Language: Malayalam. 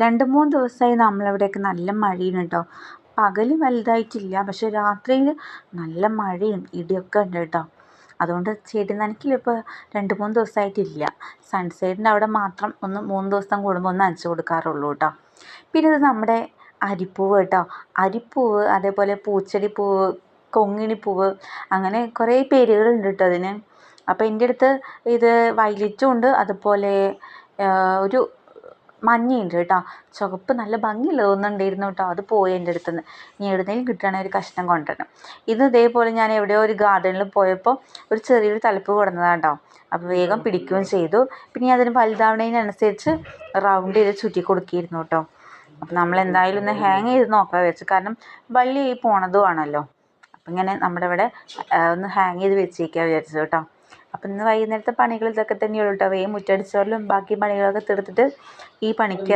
രണ്ട് മൂന്ന് ദിവസമായി നമ്മളിവിടെയൊക്കെ നല്ല മഴയാണ് കേട്ടോ പകൽ വലുതായിട്ടില്ല പക്ഷെ രാത്രിയിൽ നല്ല മഴയും ഇടിയൊക്കെ ഉണ്ട് കേട്ടോ അതുകൊണ്ട് ചെടി നനയ്ക്കൽ ഇപ്പോൾ രണ്ട് മൂന്ന് ദിവസമായിട്ടില്ല സൺസൈഡിന്റെ അവിടെ മാത്രം ഒന്ന് മൂന്ന് ദിവസം കൂടുമ്പോൾ ഒന്ന് നനച്ച് കൊടുക്കാറുള്ളൂ കേട്ടോ പിന്നെ ഇത് നമ്മുടെ അരിപ്പൂവ് കേട്ടോ അരിപ്പൂവ് അതേപോലെ പൂച്ചെടിപ്പൂവ് കൊങ്ങിണിപ്പൂവ് അങ്ങനെ കുറേ പേരുകളുണ്ട് കേട്ടോ അതിന്. അപ്പോൾ എന്റെ അടുത്ത് ഇത് വയലറ്റും ഉണ്ട് അതുപോലെ ഒരു മഞ്ഞയുണ്ട് കേട്ടോ. ചുവപ്പ് നല്ല ഭംഗിയുള്ള ഒന്നുണ്ടായിരുന്നു കേട്ടോ. അത് പോയി എന്റെ അടുത്ത് നിന്ന് ഇനി എവിടുന്നേലും കിട്ടുകയാണെങ്കിൽ ഒരു കഷ്ണം കൊണ്ടുവരണം. ഇത് ഇതേപോലെ ഞാൻ എവിടെയോ ഒരു ഗാർഡനിൽ പോയപ്പോൾ ഒരു ചെറിയൊരു തലപ്പ് കൊടുന്നതാണ് കേട്ടോ. അപ്പോൾ വേഗം പിടിക്കുകയും ചെയ്തു. പിന്നെ അതിന് വലുതാവണേനനുസരിച്ച് റൗണ്ട് ചെയ്ത് ചുറ്റി കൊടുക്കിയിരുന്നു കേട്ടോ. അപ്പം നമ്മൾ എന്തായാലും ഒന്ന് ഹാങ് ചെയ്ത് നോക്കാൻ വെച്ചു കാരണം വള്ളി പോണതും ആണല്ലോ. അപ്പം ഇങ്ങനെ നമ്മുടെ ഇവിടെ ഒന്ന് ഹാങ് ചെയ്ത് വെച്ചേക്കാൻ വിചാരിച്ചു കേട്ടോ. അപ്പം ഇന്ന് വൈകുന്നേരത്തെ പണികൾ ഇതൊക്കെ തന്നെയുള്ളൂ കേട്ടോ വേഗം മുറ്റടിച്ചോലും ബാക്കി പണികളൊക്കെ തീർത്തിട്ട് ഈ പണിക്ക്